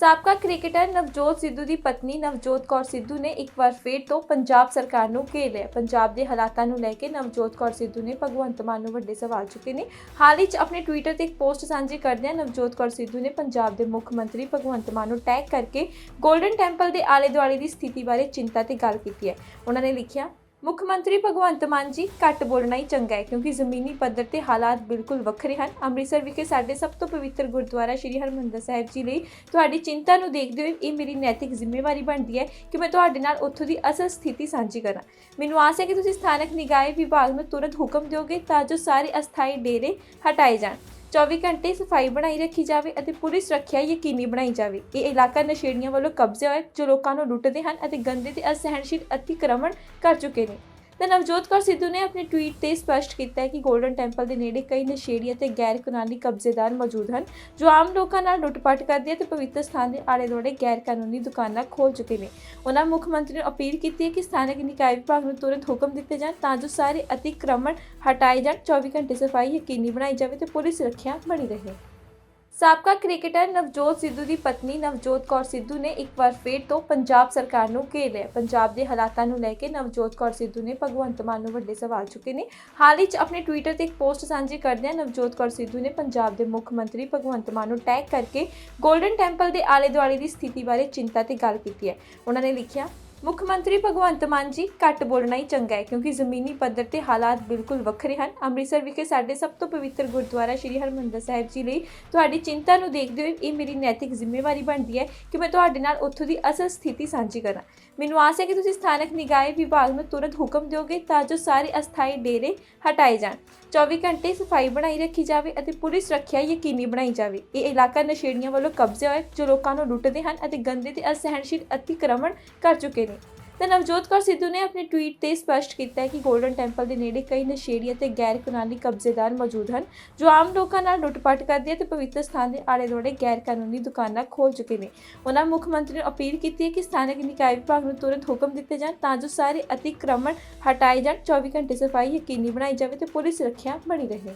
ਸਾਬਕਾ ਕ੍ਰਿਕਟਰ ਨਵਜੋਤ ਸਿੱਧੂ ਦੀ ਪਤਨੀ ਨਵਜੋਤ ਕੌਰ ਸਿੱਧੂ ਨੇ ਇੱਕ ਵਾਰ ਫੇਰ ਤੋਂ ਪੰਜਾਬ ਸਰਕਾਰ ਨੂੰ ਘੇਰ ਲਿਆ। ਪੰਜਾਬ ਦੇ ਹਾਲਾਤਾਂ ਨੂੰ ਲੈ ਕੇ ਨਵਜੋਤ ਕੌਰ ਸਿੱਧੂ ਨੇ ਭਗਵੰਤ ਮਾਨ ਨੂੰ ਵੱਡੇ ਸਵਾਲ ਚੁੱਕੇ ਨੇ। ਹਾਲ ਹੀ 'ਚ ਆਪਣੇ ਟਵਿੱਟਰ ਤੇ ਇੱਕ ਪੋਸਟ ਸਾਂਝੀ ਕਰਦਿਆਂ ਨਵਜੋਤ ਕੌਰ ਸਿੱਧੂ ਨੇ ਪੰਜਾਬ ਦੇ ਮੁੱਖ ਮੰਤਰੀ ਭਗਵੰਤ ਮਾਨ ਨੂੰ ਟੈਗ ਕਰਕੇ 골ਡਨ ਟੈਂਪਲ ਦੇ ਆਲੇ ਦੁਆਲੇ ਦੀ ਸਥਿਤੀ ਬਾਰੇ ਚਿੰਤਾ ਤੇ ਗੱਲ ਕੀਤੀ ਹੈ। ਉਹਨਾਂ ਨੇ ਲਿਖਿਆ ਮੁੱਖ ਮੰਤਰੀ ਭਗਵੰਤ ਮਾਨ ਜੀ, ਘੱਟ ਬੋਲਣਾ ਹੀ ਚੰਗਾ ਹੈ, ਕਿਉਂਕਿ ਜ਼ਮੀਨੀ ਪੱਧਰ ਤੇ ਹਾਲਾਤ ਬਿਲਕੁਲ ਵੱਖਰੇ ਹਨ। ਅੰਮ੍ਰਿਤਸਰ ਵਿਖੇ ਸਾਡੇ ਸਭ ਤੋਂ ਪਵਿੱਤਰ ਗੁਰਦੁਆਰਾ ਸ੍ਰੀ ਹਰਮੰਦਰ ਸਾਹਿਬ ਜੀ ਲਈ ਤੁਹਾਡੀ ਚਿੰਤਾ ਨੂੰ ਦੇਖਦੇ ਹੋਏ ਇਹ ਮੇਰੀ ਨੈਤਿਕ ਜ਼ਿੰਮੇਵਾਰੀ ਬਣਦੀ ਹੈ ਕਿ ਮੈਂ ਤੁਹਾਡੇ ਨਾਲ ਉੱਥੋਂ ਦੀ ਅਸਲ ਸਥਿਤੀ ਸਾਂਝੀ ਕਰਾਂ। ਮੈਨੂੰ ਆਸ ਹੈ ਕਿ ਤੁਸੀਂ ਸਥਾਨਕ ਨਿਗਾਹੇ ਵਿਭਾਗ ਨੂੰ ਤੁਰੰਤ ਹੁਕਮ ਦਿਓਗੇ ਤਾਂ ਜੋ ਸਾਰੇ ਅਸਥਾਈ ਡੇਰੇ ਹਟਾਏ ਜਾਣ। 24 ਘੰਟੇ ਸਫ਼ਾਈ ਬਣਾਈ ਰੱਖੀ ਜਾਵੇ ਅਤੇ ਪੂਰੀ ਸੁਰੱਖਿਆ ਯਕੀਨੀ ਬਣਾਈ ਜਾਵੇ ਇਹ ਇਲਾਕਾ ਨਸ਼ੇੜੀਆਂ ਵੱਲੋਂ ਕਬਜ਼ੇ ਹੋਇਆ ਜੋ ਲੋਕਾਂ ਨੂੰ ਲੁੱਟਦੇ ਹਨ ਅਤੇ ਗੰਦੇ ਤੇ ਅਸਹਿਣਸ਼ੀਲ ਅਤੀਕ੍ਰਮਣ ਕਰ ਚੁੱਕੇ ਨੇ ਤੇ ਨਵਜੋਤ ਕੌਰ ਸਿੱਧੂ ਨੇ ਆਪਣੇ ਟਵੀਟ ਤੇ ਸਪਸ਼ਟ ਕੀਤਾ ਹੈ ਕਿ 골ਡਨ ਟੈਂਪਲ ਦੇ ਨੇੜੇ ਕਈ ਨਸ਼ੇੜੀ ਅਤੇ ਗੈਰ ਕਾਨੂੰਨੀ ਕਬਜ਼ੇਦਾਰ ਮੌਜੂਦ ਹਨ, ਜੋ ਆਮ ਲੋਕਾਂ ਨਾਲ ਲੁੱਟਪਾਟ ਕਰਦੇ ਅਤੇ ਪਵਿੱਤਰ ਸਥਾਨ ਦੇ ਆਲੇ ਦੁਆਲੇ ਗੈਰ ਕਾਨੂੰਨੀ ਦੁਕਾਨਾਂ ਖੋਲ ਚੁੱਕੇ ਨੇ। ਉਹਨਾਂ ਮੁੱਖ ਮੰਤਰੀ ਨੂੰ ਅਪੀਲ ਕੀਤੀ ਹੈ ਕਿ ਸਥਾਨਕ ਨਿਕਾਇ ਵਿਭਾਗ ਨੂੰ ਤੁਰੰਤ ਹੁਕਮ ਦਿੱਤੇ ਜਾਣ ਤਾਂ ਜੋ ਸਾਰੇ ਅਤੀਕ੍ਰਮਣ ਹਟਾਏ ਜਾਣ। 24 ਘੰਟੇ ਸਫ਼ਾਈ ਯਕੀਨੀ ਬਣਾਈ ਜਾਵੇ ਤੇ ਪੂਰੀ ਸੁਰੱਖਿਆ ਬਣੀ ਰਹੇ। ਸਾਬਕਾ ਕ੍ਰਿਕਟਰ ਨਵਜੋਤ ਸਿੱਧੂ ਦੀ ਪਤਨੀ ਨਵਜੋਤ ਕੌਰ ਸਿੱਧੂ ਨੇ ਇੱਕ ਵਾਰ ਫੇਰ ਤੋਂ ਪੰਜਾਬ ਸਰਕਾਰ ਨੂੰ ਘੇਰ ਲਿਆ। ਪੰਜਾਬ ਦੇ ਹਾਲਾਤਾਂ ਨੂੰ ਲੈ ਕੇ ਨਵਜੋਤ ਕੌਰ ਸਿੱਧੂ ਨੇ ਭਗਵੰਤ ਮਾਨ ਨੂੰ ਵੱਡੇ ਸਵਾਲ ਚੁੱਕੇ ਨੇ। ਹਾਲ ਹੀ 'ਚ ਆਪਣੇ ਟਵਿੱਟਰ ਤੇ ਇੱਕ ਪੋਸਟ ਸਾਂਝੀ ਕਰਦਿਆਂ ਨਵਜੋਤ ਕੌਰ ਸਿੱਧੂ ਨੇ ਪੰਜਾਬ ਦੇ ਮੁੱਖ ਮੰਤਰੀ ਭਗਵੰਤ ਮਾਨ ਨੂੰ ਟੈਗ ਕਰਕੇ 골ਡਨ ਟੈਂਪਲ ਦੇ ਆਲੇ ਦੁਆਲੇ ਦੀ ਸਥਿਤੀ ਬਾਰੇ ਚਿੰਤਾ ਤੇ ਗੱਲ ਕੀਤੀ ਹੈ। ਉਹਨਾਂ ਨੇ ਲਿਖਿਆ ਮੁੱਖ ਮੰਤਰੀ ਭਗਵੰਤ ਮਾਨ ਜੀ, ਘੱਟ ਬੋਲਣਾ ਹੀ ਚੰਗਾ ਹੈ, ਕਿਉਂਕਿ ਜ਼ਮੀਨੀ ਪੱਧਰ ਤੇ ਹਾਲਾਤ ਬਿਲਕੁਲ ਵੱਖਰੇ ਹਨ। ਅੰਮ੍ਰਿਤਸਰ ਵਿਖੇ ਸਾਡੇ ਸਭ ਤੋਂ ਪਵਿੱਤਰ ਗੁਰਦੁਆਰਾ ਸ੍ਰੀ ਹਰਮੰਦਰ ਸਾਹਿਬ ਜੀ ਲਈ ਤੁਹਾਡੀ ਚਿੰਤਾ ਨੂੰ ਦੇਖਦੇ ਹੋਏ ਇਹ ਮੇਰੀ ਨੈਤਿਕ ਜ਼ਿੰਮੇਵਾਰੀ ਬਣਦੀ ਹੈ ਕਿ ਮੈਂ ਤੁਹਾਡੇ ਨਾਲ ਉੱਥੋਂ ਦੀ ਅਸਲ ਸਥਿਤੀ ਸਾਂਝੀ ਕਰਾਂ। ਮੈਨੂੰ ਆਸ ਹੈ ਕਿ ਤੁਸੀਂ ਸਥਾਨਕ ਨਿਗਾਹੇ ਵਿਭਾਗ ਨੂੰ ਤੁਰੰਤ ਹੁਕਮ ਦਿਓਗੇ ਤਾਂ ਜੋ ਸਾਰੇ ਅਸਥਾਈ ਡੇਰੇ ਹਟਾਏ ਜਾਣ। 24 ਘੰਟੇ ਸਫ਼ਾਈ ਬਣਾਈ ਰੱਖੀ ਜਾਵੇ ਅਤੇ ਪੁਲਿਸ ਸੁਰੱਖਿਆ ਯਕੀਨੀ ਬਣਾਈ ਜਾਵੇ। ਇਹ ਇਲਾਕਾ ਨਸ਼ੇੜੀਆਂ ਵੱਲੋਂ ਕਬਜ਼ੇ ਹੋਇਆ ਜੋ ਲੋਕਾਂ ਨੂੰ ਲੁੱਟਦੇ ਹਨ ਅਤੇ ਗੰਦੇ ਤੇ ਅਸਹਿਣਸ਼ੀਲ ਅਤੀਕ੍ਰਮਣ ਕਰ ਚੁੱਕੇ ਨੇ। ਤੇ ਨਵਜੋਤ ਕੌਰ ਸਿੱਧੂ ਨੇ ਆਪਣੇ ਟਵੀਟ ਤੇ ਸਪਸ਼ਟ ਕੀਤਾ ਹੈ ਕਿ 골ਡਨ ਟੈਂਪਲ ਦੇ ਨੇੜੇ ਕਈ ਨਸ਼ੇੜੀ ਅਤੇ ਗੈਰ ਕਾਨੂੰਨੀ ਕਬਜ਼ੇਦਾਰ ਮੌਜੂਦ ਹਨ, ਜੋ ਆਮ ਲੋਕਾਂ ਨਾਲ ਲੁੱਟਪਾਟ ਕਰਦੇ ਅਤੇ ਪਵਿੱਤਰ ਸਥਾਨ ਦੇ ਆਲੇ ਦੁਆਲੇ ਗੈਰ ਕਾਨੂੰਨੀ ਦੁਕਾਨਾਂ ਖੋਲ ਚੁੱਕੇ ਨੇ। ਉਹਨਾਂ ਮੁੱਖ ਮੰਤਰੀ ਨੂੰ ਅਪੀਲ ਕੀਤੀ ਹੈ ਕਿ ਸਥਾਨਕ ਨਿਕਾਇ ਵਿਭਾਗ ਨੂੰ ਤੁਰੰਤ ਹੁਕਮ ਦਿੱਤੇ ਜਾਣ ਤਾਂ ਜੋ ਸਾਰੇ ਅਤੀਕ੍ਰਮਣ ਹਟਾਏ ਜਾਣ। 24 ਘੰਟੇ ਸਫ਼ਾਈ ਯਕੀਨੀ ਬਣਾਈ ਜਾਵੇ ਤੇ ਪੁਲਿਸ ਸੁਰੱਖਿਆ ਬਣੀ ਰਹੇ।